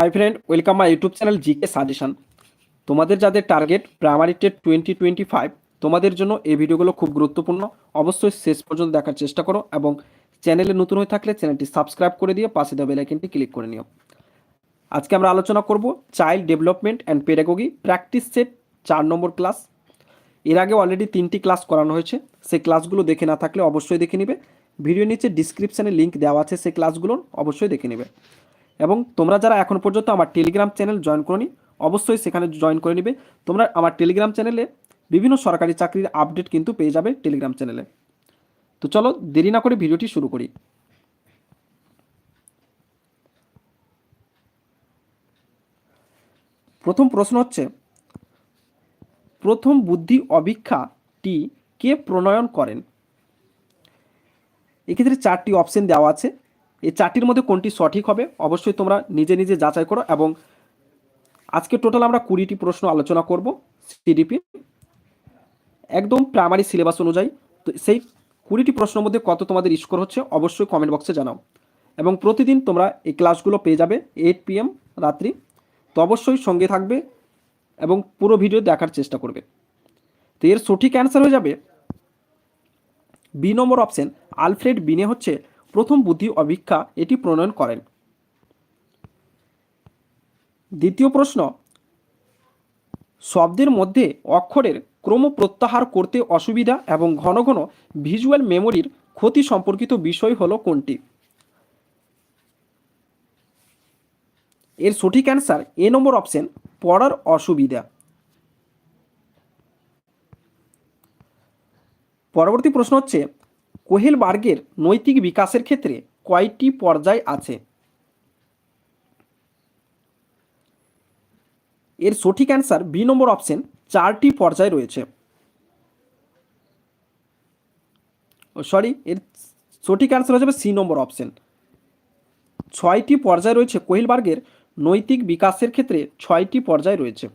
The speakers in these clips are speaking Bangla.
Hi friend welcome my YouTube channel GK suggestion তোমাদের যাদের target primary TET twenty twenty five তোমাদের জন্য এই ভিডিওগুলো খুব গুরুত্বপূর্ণ। অবশ্যই শেষ পর্যন্ত দেখার চেষ্টা করো এবং চ্যানেলে নতুন হয়ে থাকলে চ্যানেলটি সাবস্ক্রাইব করে দিয়ে পাশে দেওয়া বেলাইকনটি ক্লিক করে নিও। আজকে আমরা আলোচনা করব child development and pedagogy practice set চার নম্বর ক্লাস এর আগে অলরেডি তিনটি ক্লাস করানো হয়েছে, সেই ক্লাসগুলো দেখে না থাকলে অবশ্যই দেখে নিবে। ভিডিও নিচে ডিসক্রিপশানে লিঙ্ক দেওয়া আছে সেই ক্লাসগুলোর অবশ্যই দেখে নেবে। এবং তোমরা যারা এখন পর্যন্ত আমার টেলিগ্রাম চ্যানেল জয়েন করনি, অবশ্যই সেখানে জয়েন করে নিবে। তোমরা আমার টেলিগ্রাম চ্যানেলে বিভিন্ন সরকারি চাকরির আপডেট কিন্তু পেয়ে যাবে টেলিগ্রাম চ্যানেলে তো চলো, দেরি না করে ভিডিওটি শুরু করি। প্রথম প্রশ্ন হচ্ছে, প্রথম বুদ্ধি অভিক্ষাটি কে প্রণয়ন করেন? এক্ষেত্রে চারটি অপশন দেওয়া আছে। এই চারটির মধ্যে কোনটি সঠিক হবে, অবশ্যই তোমরা নিজে নিজে যাচাই করো এবং আজকে টোটাল আমরা কুড়িটি প্রশ্ন আলোচনা করব সিডিপি একদম প্রাইমারি সিলেবাস অনুযায়ী, তো সেই কুড়িটি প্রশ্নের মধ্যে কত তোমাদের স্কোর হচ্ছে অবশ্যই কমেন্ট বক্সে জানাও। এবং প্রতিদিন তোমরা এই ক্লাসগুলো পেয়ে যাবে এইট পিএম রাত্রি, তো অবশ্যই সঙ্গে থাকবে এবং পুরো ভিডিও দেখার চেষ্টা করবে। তো এর সঠিক অ্যান্সার হয়ে যাবে বি নম্বর অপশন আলফ্রেড বিনে হচ্ছে প্রথম বুদ্ধি অভিক্ষা এটি প্রণয়ন করেন। দ্বিতীয় প্রশ্ন, শব্দের মধ্যে অক্ষরের ক্রম প্রত্যাহার করতে অসুবিধা এবং ঘন ঘন ভিজুয়াল মেমোরির ক্ষতি সম্পর্কিত বিষয় হলো কোনটি? এর সঠিক অ্যান্সার এ নম্বর অপশন পড়ার অসুবিধা। পরবর্তী প্রশ্ন হচ্ছে কোহেল বার্গের নৈতিক বিকাশের ক্ষেত্রে কয়টি পর্যায় আছে। এর সঠিক অ্যান্সার বি নম্বর অপশন, চারটি পর্যায় রয়েছে। সরি, এর সঠিক অ্যান্সার হয়ে যাবে সি নম্বর অপশন। ছয়টি পর্যায় রয়েছে কোহিলবার্গের নৈতিক বিকাশের ক্ষেত্রে, ছয়টি পর্যায় রয়েছে।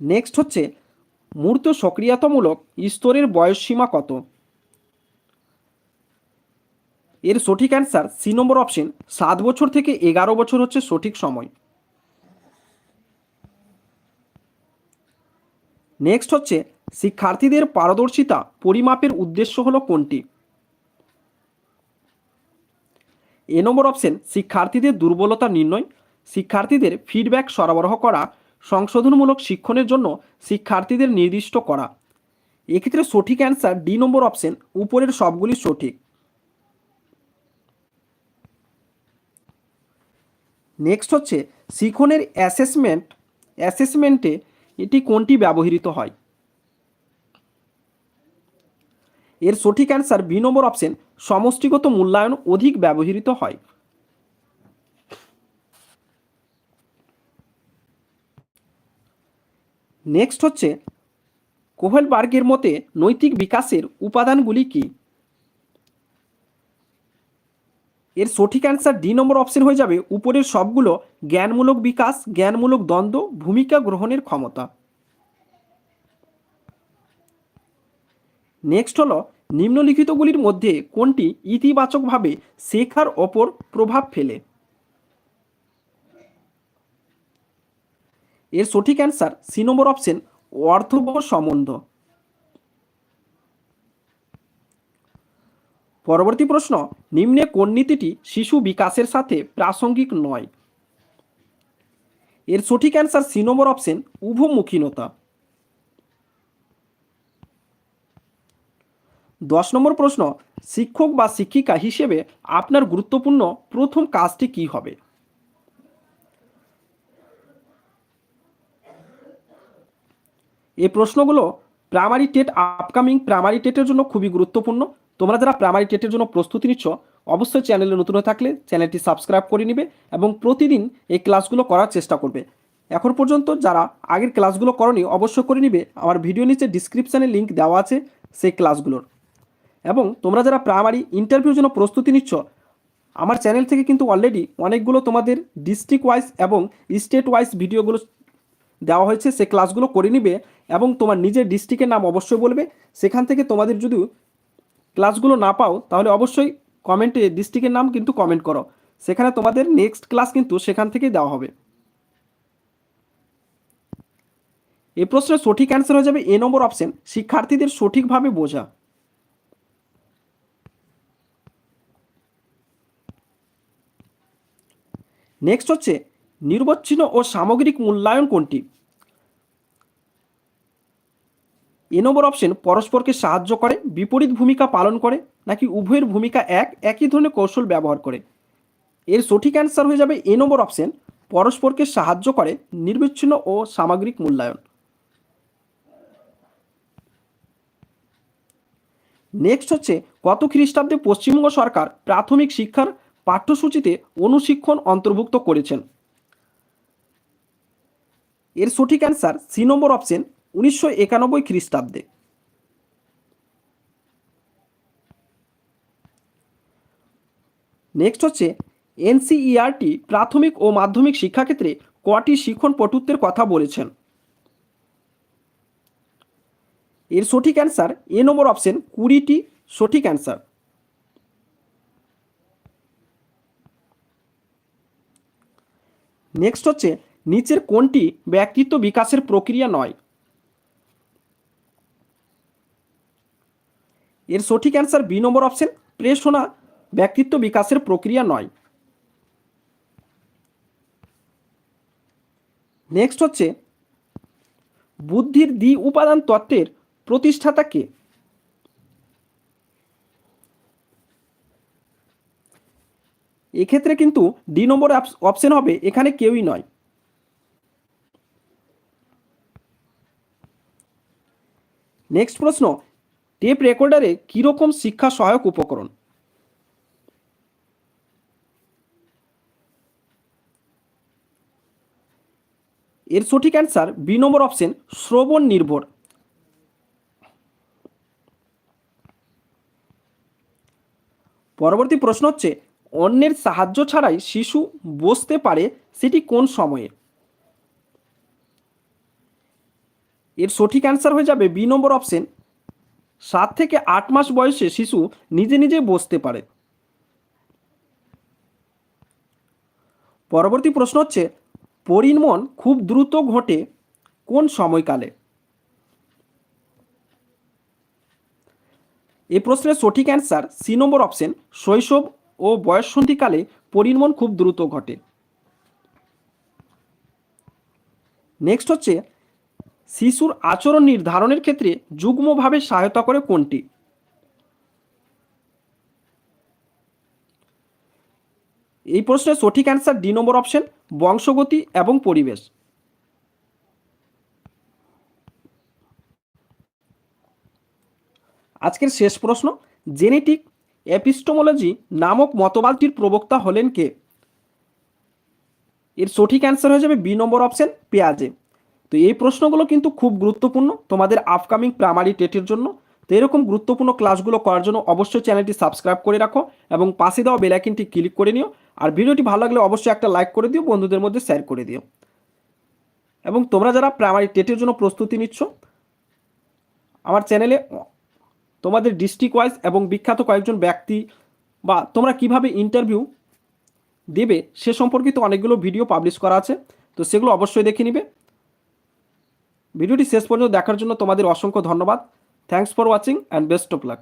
নেক্সট হচ্ছে মূর্ত সক্রিয়তামূলক স্তরের বয়সসীমা কত? এর সঠিক অ্যান্সার সি নম্বর অপশন, সাত বছর থেকে এগারো বছর হচ্ছে সঠিক সময়। নেক্সট হচ্ছে, শিক্ষার্থীদের পারদর্শিতা পরিমাপের উদ্দেশ্য হলো কোনটি? এ নম্বর অপশন, শিক্ষার্থীদের দুর্বলতা নির্ণয়। শিক্ষার্থীদের ফিডব্যাক সরবরাহ করা সংশোধনমূলক শিক্ষণের জন্য শিক্ষার্থীদের নির্দিষ্ট করা। এক্ষেত্রে সঠিক অ্যান্সার ডি নম্বর অপশন, উপরের সবগুলি সঠিক। নেক্সট হচ্ছে, শিখনের অ্যাসেসমেন্ট, অ্যাসেসমেন্টে এটি কোনটি ব্যবহৃত হয়? এর সঠিক অ্যান্সার বি নম্বর অপশন, সমষ্টিগত মূল্যায়ন অধিক ব্যবহৃত হয়। নেক্সট হচ্ছে, কোহেলবার্গের মতে নৈতিক বিকাশের উপাদানগুলি কি? এর সঠিক অ্যান্সার ডি নম্বর অপশন হয়ে যাবে উপরের সবগুলো জ্ঞানমূলক বিকাশ, জ্ঞানমূলক দ্বন্দ্ব, ভূমিকা গ্রহণের ক্ষমতা। নেক্সট হলো, নিম্নলিখিতগুলির মধ্যে কোনটি ইতিবাচকভাবে শেখার ওপর প্রভাব ফেলে? এর সঠিক অ্যান্সার সি নম্বর অপশন অর্থবহ সম্বন্ধ পরবর্তী প্রশ্ন, নিম্নে কোন নীতিটি শিশু বিকাশের সাথে প্রাসঙ্গিক নয়? এর সঠিক অ্যান্সার সি নম্বর অপশন উভমুখীনতা। দশ নম্বর প্রশ্ন, শিক্ষক বা শিক্ষিকা হিসেবে আপনার গুরুত্বপূর্ণ প্রথম কাজটি কি হবে? এই প্রশ্নগুলো প্রাইমারি টেট আপকামিং প্রাইমারি টেটের জন্য খুবই গুরুত্বপূর্ণ। তোমরা যারা প্রাইমারি টেটের জন্য প্রস্তুতি নিচ্ছ, অবশ্যই চ্যানেলে নতুন হয়ে থাকলে চ্যানেলটি সাবস্ক্রাইব করে নিবে এবং প্রতিদিন এই ক্লাসগুলো করার চেষ্টা করবে। এখন পর্যন্ত যারা আগের ক্লাসগুলো করনি, অবশ্যই করে নিবে। আমার ভিডিও নিচে ডিসক্রিপশানে লিঙ্ক দেওয়া আছে সেই ক্লাসগুলোর এবং তোমরা যারা প্রাইমারি ইন্টারভিউর জন্য প্রস্তুতি নিচ্ছ, আমার চ্যানেল থেকে কিন্তু অলরেডি অনেকগুলো তোমাদের ডিস্ট্রিক্ট ওয়াইজ এবং স্টেট ওয়াইজ ভিডিওগুলো দেওয়া হয়েছে, সে ক্লাসগুলো করে নিবে এবং তোমার নিজের ডিস্ট্রিক্টের নাম অবশ্যই বলবে। সেখান থেকে তোমাদের যদি ক্লাসগুলো না পাও, তাহলে অবশ্যই কমেন্টে ডিস্ট্রিক্টের নাম কিন্তু কমেন্ট করো। সেখানে তোমাদের নেক্সট ক্লাস কিন্তু সেখান থেকেই দেওয়া হবে। এই প্রশ্নের সঠিক অ্যান্সার হয়ে যাবে এ নম্বর অপশন শিক্ষার্থীদের সঠিকভাবে বোঝা। নেক্সট হচ্ছে নির্বচ্ছিন্ন ও সামগ্রিক মূল্যায়ন কোনটি? এ নম্বর অপশন পরস্পরকে সাহায্য করে, বিপরীত ভূমিকা পালন করে নাকি উভয়ের ভূমিকা এক, একই ধরনের কৌশল ব্যবহার করে? এর সঠিক অ্যান্সার হয়ে যাবে এ নম্বর অপশন পরস্পরকে সাহায্য করে নির্বিচ্ছিন্ন ও সামগ্রিক মূল্যায়ন। নেক্সট হচ্ছে কত খ্রিস্টাব্দে পশ্চিমবঙ্গ সরকার প্রাথমিক শিক্ষার পাঠ্যসূচিতে অনুশিক্ষণ অন্তর্ভুক্ত করেছেন? এর সঠিক অ্যান্সার সি নম্বর অপশন উনিশশো একানব্বই খ্রিস্টাব্দে। নেক্সট হচ্ছে এনসিইআরটি প্রাথমিক ও মাধ্যমিক শিক্ষাক্ষেত্রে কটি শিক্ষণ পটুত্বের কথা বলেছেন। এর সঠিক অ্যান্সার এ নম্বর অপশন কুড়িটি সঠিক অ্যান্সার নেক্সট হচ্ছে নিচের কোনটি ব্যক্তিত্ব বিকাশের প্রক্রিয়া নয়? এর সঠিক অ্যান্সার বি নম্বর অপশন প্রেষণা, ব্যক্তিত্ব বিকাশের প্রক্রিয়া নয়। নেক্সট হচ্ছে, বুদ্ধির দ্বি উপাদান তত্ত্বের প্রতিষ্ঠাতা কে? এক্ষেত্রে কিন্তু ডি নম্বর অপশন হবে, এখানে কেউই নয়। নেক্সট প্রশ্ন টেপ রেকর্ডারে কীরকম শিক্ষা সহায়ক উপকরণ? এর সঠিক অ্যান্সার বি নম্বর অপশন, শ্রবণ নির্ভর। পরবর্তী প্রশ্ন হচ্ছে, অন্যের সাহায্য ছাড়াই শিশু বসতে পারে সেটি কোন সময়ে? এর সঠিক অ্যান্সার হয়ে যাবে বি নম্বর অপশন সাত থেকে আট মাস বয়সে শিশু নিজে নিজে বসতে পারে। পরবর্তী প্রশ্ন হচ্ছে, পরিণমন খুব দ্রুত ঘটে কোন সময়কালে? এই প্রশ্নের সঠিক অ্যান্সার সি নম্বর অপশন শৈশব ও বয়ঃসন্ধিকালে পরিণমন খুব দ্রুত ঘটে। নেক্সট হচ্ছে শিশুর আচরণ নির্ধারণের ক্ষেত্রে যুগ্মভাবে সহায়তা করে কোনটি? এই প্রশ্নের সঠিক অ্যান্সার ডি নম্বর অপশন, বংশগতি এবং পরিবেশ। আজকের শেষ প্রশ্ন, জেনেটিক এপিস্টোমোলজি নামক মতবাদটির প্রবক্তা হলেন কে? এর সঠিক অ্যান্সার হয়ে যাবে বি নম্বর অপশন, পেঁয়াজে। তো এই প্রশ্নগুলো কিন্তু খুব গুরুত্বপূর্ণ তোমাদের আপকামিং প্রাইমারি টেটের জন্য। তো এরকম গুরুত্বপূর্ণ ক্লাসগুলো করার জন্য অবশ্যই চ্যানেলটি সাবস্ক্রাইব করে রাখো এবং পাশে দেওয়া বেলাইকিনটি ক্লিক করে নিও। আর ভিডিওটি ভালো লাগলে অবশ্যই একটা লাইক করে দিও, বন্ধুদের মধ্যে শেয়ার করে দিও। এবং তোমরা যারা প্রাইমারি টেটের জন্য প্রস্তুতি নিচ্ছ, আমার চ্যানেলে তোমাদের ডিস্ট্রিক্ট ওয়াইজ এবং বিখ্যাত কয়েকজন ব্যক্তি বা তোমরা কীভাবে ইন্টারভিউ দেবে সে সম্পর্কিত অনেকগুলো ভিডিও পাবলিশ করা আছে। তো সেগুলো অবশ্যই দেখে নিবে। ভিডিওটি শেষ পর্যন্ত দেখার জন্য তোমাদের অসংখ্য ধন্যবাদ। Thanks for watching and best of luck